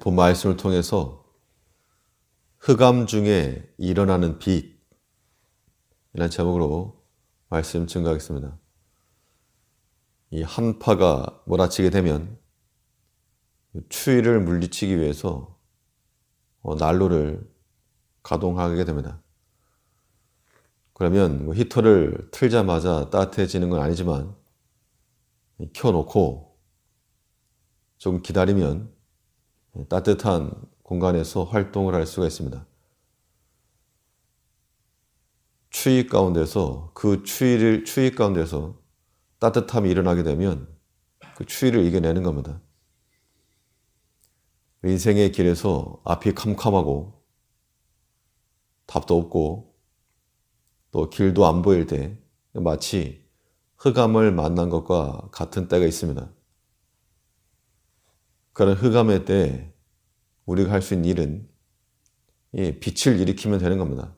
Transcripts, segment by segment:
본 말씀을 통해서 흑암 중에 일어나는 빛이라는 제목으로 말씀 증거하겠습니다. 이 한파가 몰아치게 되면 추위를 물리치기 위해서 어, 난로를 가동하게 됩니다. 그러면 뭐 히터를 틀자마자 따뜻해지는 건 아니지만 켜놓고 좀 기다리면 따뜻한 공간에서 활동을 할 수가 있습니다. 추위 가운데서 그 추위를 추위 가운데서 따뜻함이 일어나게 되면 그 추위를 이겨내는 겁니다. 인생의 길에서 앞이 캄캄하고 답도 없고 또 길도 안 보일 때 마치 흑암을 만난 것과 같은 때가 있습니다. 그런 흑암의 때 우리가 할 수 있는 일은 빛을 일으키면 되는 겁니다.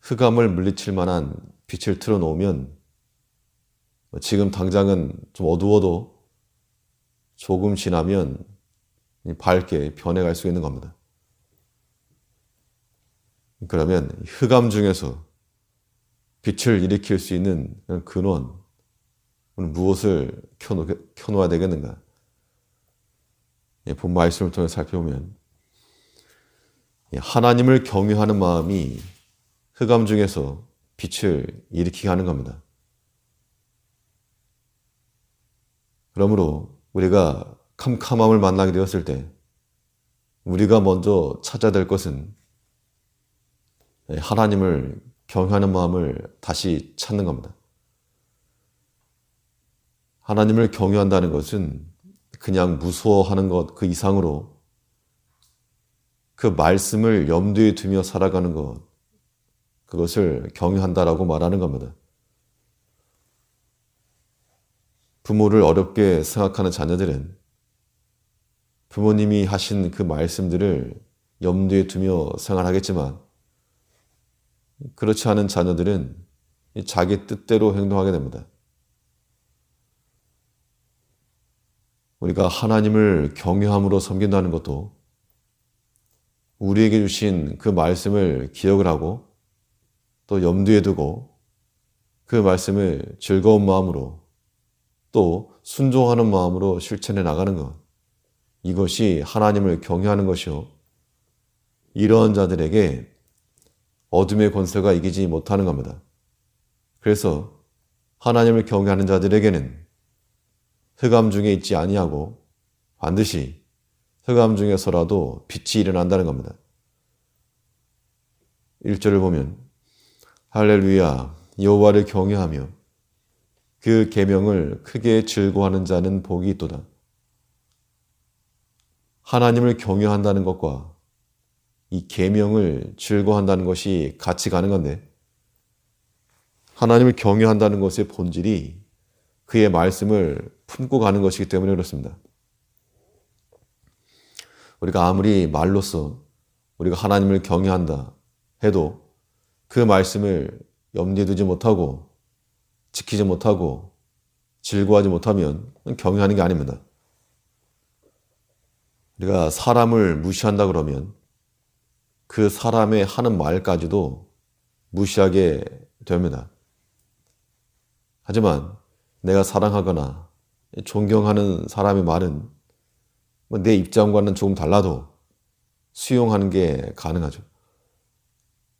흑암을 물리칠 만한 빛을 틀어놓으면 지금 당장은 좀 어두워도 조금 지나면 밝게 변해갈 수 있는 겁니다. 그러면 흑암 중에서 빛을 일으킬 수 있는 근원, 무엇을 켜놓, 켜놓아야 되겠는가? 본 말씀을 통해 살펴보면 하나님을 경외하는 마음이 흑암 중에서 빛을 일으키게 하는 겁니다. 그러므로 우리가 캄캄함을 만나게 되었을 때 우리가 먼저 찾아야 될 것은 하나님을 경외하는 마음을 다시 찾는 겁니다. 하나님을 경외한다는 것은 그냥 무서워하는 것 그 이상으로 그 말씀을 염두에 두며 살아가는 것, 그것을 경외한다라고 말하는 겁니다. 부모를 어렵게 생각하는 자녀들은 부모님이 하신 그 말씀들을 염두에 두며 생활하겠지만 그렇지 않은 자녀들은 자기 뜻대로 행동하게 됩니다. 우리가 하나님을 경외함으로 섬긴다는 것도 우리에게 주신 그 말씀을 기억을 하고 또 염두에 두고 그 말씀을 즐거운 마음으로 또 순종하는 마음으로 실천해 나가는 것. 이것이 하나님을 경외하는 것이요. 이러한 자들에게 어둠의 권세가 이기지 못하는 겁니다. 그래서 하나님을 경외하는 자들에게는 흑암 중에 있지 아니하고 반드시 흑암 중에서라도 빛이 일어난다는 겁니다. 1절을 보면 할렐루야 여호와를 경외하며 그 계명을 크게 즐거워하는 자는 복이 있도다. 하나님을 경외한다는 것과 이 계명을 즐거워한다는 것이 같이 가는 건데 하나님을 경외한다는 것의 본질이 그의 말씀을 품고 가는 것이기 때문에 그렇습니다. 우리가 아무리 말로써 우리가 하나님을 경외한다 해도 그 말씀을 염두에 두지 못하고 지키지 못하고 즐거워하지 못하면 경외하는 게 아닙니다. 우리가 사람을 무시한다 그러면 그 사람의 하는 말까지도 무시하게 됩니다. 하지만 내가 사랑하거나 존경하는 사람의 말은 뭐내 입장과는 조금 달라도 수용하는 게 가능하죠.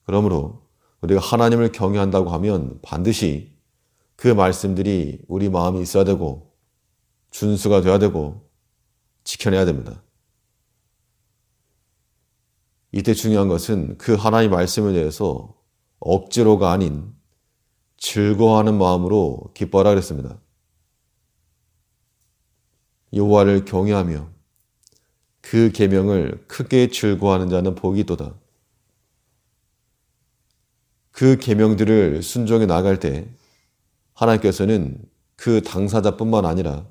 그러므로 우리가 하나님을 경외한다고 하면 반드시 그 말씀들이 우리 마음에 있어야 되고 준수가 되어야 되고 지켜내야 됩니다. 이때 중요한 것은 그 하나님 말씀에 대해서 억지로가 아닌 즐거워하는 마음으로 기뻐하라 그랬습니다. 여호와를 경외하며 그 계명을 크게 즐거워하는 자는 복이 있도다. 그 계명들을 순종해 나갈 때 하나님께서는 그 당사자뿐만 아니라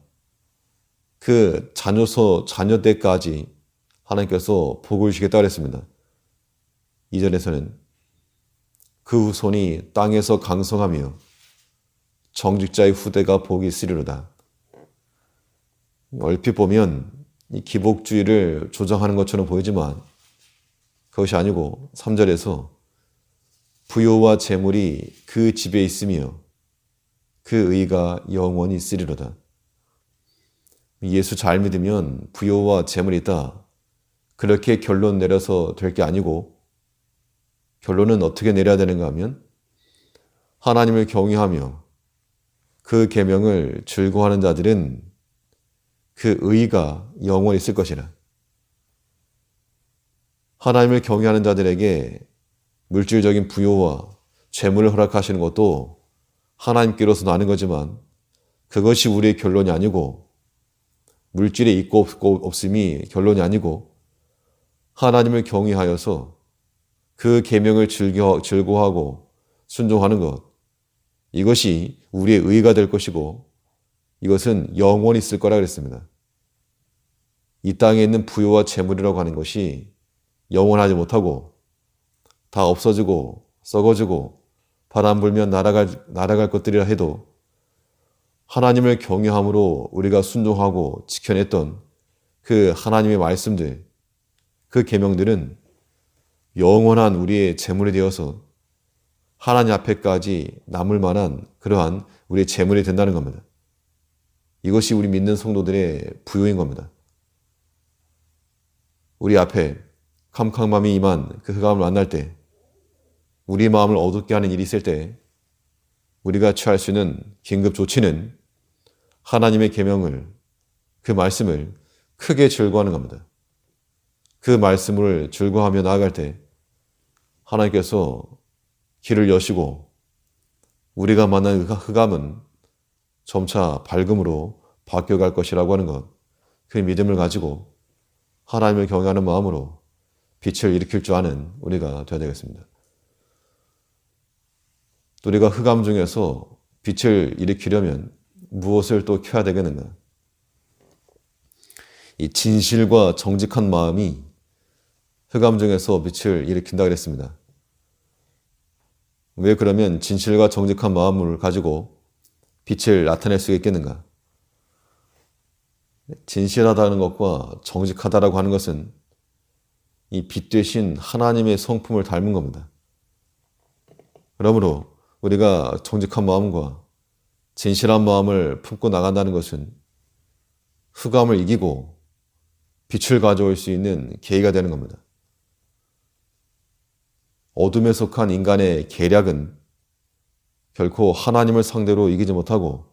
그 자녀서 자녀 때까지 하나님께서 복을 주겠다 그랬습니다. 이전에서는 그 후손이 땅에서 강성하며 정직자의 후대가 복이 있으리로다. 얼핏 보면 이 기복주의를 조장하는 것처럼 보이지만 그것이 아니고 3절에서 부요와 재물이 그 집에 있으며 그 의가 영원히 있으리로다. 예수 잘 믿으면 부요와 재물이 있다. 그렇게 결론 내려서 될 게 아니고 결론은 어떻게 내려야 되는가 하면 하나님을 경외하며 그 계명을 즐거워하는 자들은 그 의가 영원히 있을 것이라. 하나님을 경외하는 자들에게 물질적인 부요와 재물을 허락하시는 것도 하나님께로서 나는 거지만 그것이 우리의 결론이 아니고 물질에 있고 없고 없음이 결론이 아니고 하나님을 경외하여서 그 계명을 즐겨 즐거워하고 순종하는 것 이것이 우리의 의가 될 것이고 이것은 영원히 있을 거라 그랬습니다. 이 땅에 있는 부요와 재물이라고 하는 것이 영원하지 못하고 다 없어지고 썩어지고 바람 불면 날아갈, 날아갈 것들이라 해도 하나님을 경외함으로 우리가 순종하고 지켜냈던 그 하나님의 말씀들, 그 계명들은 영원한 우리의 재물이 되어서 하나님 앞에까지 남을 만한 그러한 우리의 재물이 된다는 겁니다. 이것이 우리 믿는 성도들의 부요인 겁니다. 우리 앞에 캄캄함이 임한 그 흑암을 만날 때, 우리 마음을 어둡게 하는 일이 있을 때, 우리가 취할 수 있는 긴급 조치는 하나님의 계명을, 그 말씀을 크게 즐거워하는 겁니다. 그 말씀을 즐거워하며 나아갈 때, 하나님께서 길을 여시고, 우리가 만난 흑암은 점차 밝음으로 바뀌어갈 것이라고 하는 것, 그 믿음을 가지고 하나님을 경외하는 마음으로 빛을 일으킬 줄 아는 우리가 되어야 되겠습니다. 또 우리가 흑암 중에서 빛을 일으키려면 무엇을 또 켜야 되겠는가? 이 진실과 정직한 마음이 흑암 중에서 빛을 일으킨다 그랬습니다. 왜 그러면 진실과 정직한 마음을 가지고 빛을 나타낼 수 있겠는가? 진실하다는 것과 정직하다라고 하는 것은 이 빛 대신 하나님의 성품을 닮은 겁니다. 그러므로 우리가 정직한 마음과 진실한 마음을 품고 나간다는 것은 흑암을 이기고 빛을 가져올 수 있는 계기가 되는 겁니다. 어둠에 속한 인간의 계략은 결코 하나님을 상대로 이기지 못하고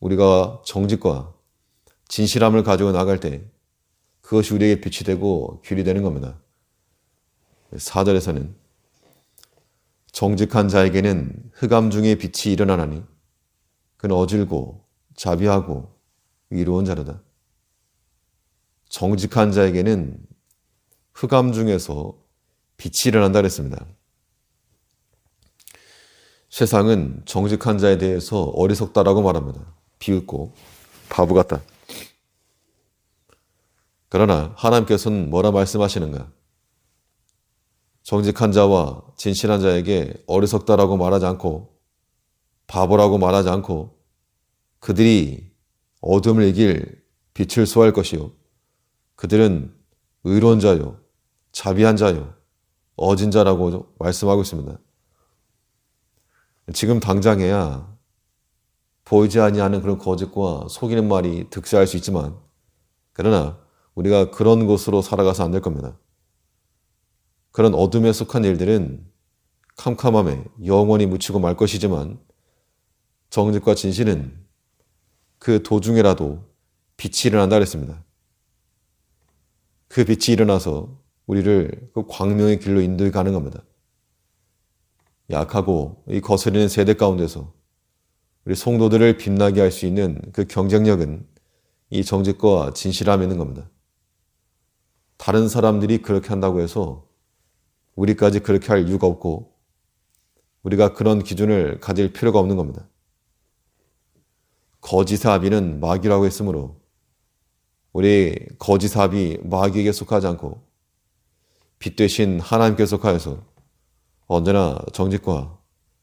우리가 정직과 진실함을 가지고 나갈 때 그것이 우리에게 빛이 되고 길이 되는 겁니다. 4절에서는 정직한 자에게는 흑암 중에 빛이 일어나나니 그는 어질고 자비하고 위로운 자로다. 정직한 자에게는 흑암 중에서 빛이 일어난다 그랬습니다. 세상은 정직한 자에 대해서 어리석다라고 말합니다. 비웃고 바보 같다. 그러나 하나님께서는 뭐라 말씀하시는가? 정직한 자와 진실한 자에게 어리석다라고 말하지 않고 바보라고 말하지 않고 그들이 어둠을 이길 빛을 소화할 것이요. 그들은 의로운 자요, 자비한 자요, 어진 자라고 말씀하고 있습니다. 지금 당장에야 보이지 아니하는 그런 거짓과 속이는 말이 득세할 수 있지만 그러나 우리가 그런 곳으로 살아가서 안 될 겁니다. 그런 어둠에 속한 일들은 캄캄함에 영원히 묻히고 말 것이지만 정직과 진실은 그 도중에라도 빛이 일어난다 그랬습니다. 그 빛이 일어나서 우리를 그 광명의 길로 인도해 가는 겁니다. 약하고 이 거스르는 세대 가운데서 우리 성도들을 빛나게 할 수 있는 그 경쟁력은 이 정직과 진실함에 있는 겁니다. 다른 사람들이 그렇게 한다고 해서 우리까지 그렇게 할 이유가 없고 우리가 그런 기준을 가질 필요가 없는 겁니다. 거짓의 합의는 마귀라고 했으므로 우리 거짓 합이 마귀에게 속하지 않고 빛 대신 하나님께 속하여서 언제나 정직과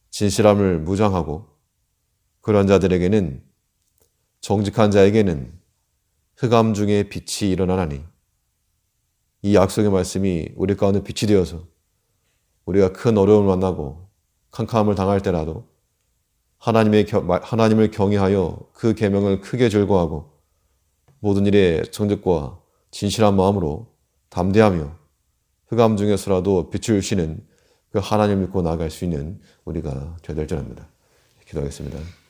진실함을 무장하고 그런 자들에게는 정직한 자에게는 흑암 중에 빛이 일어나나니 이 약속의 말씀이 우리 가운데 빛이 되어서 우리가 큰 어려움을 만나고 캄캄함을 당할 때라도 하나님의 하나님을 경외하여 그 계명을 크게 즐거워하고 모든 일에 정직과 진실한 마음으로 담대하며 흑암 중에서라도 빛을 주시는 그 하나님 믿고 나아갈 수 있는 우리가 되야 될 줄합니다. 기도하겠습니다.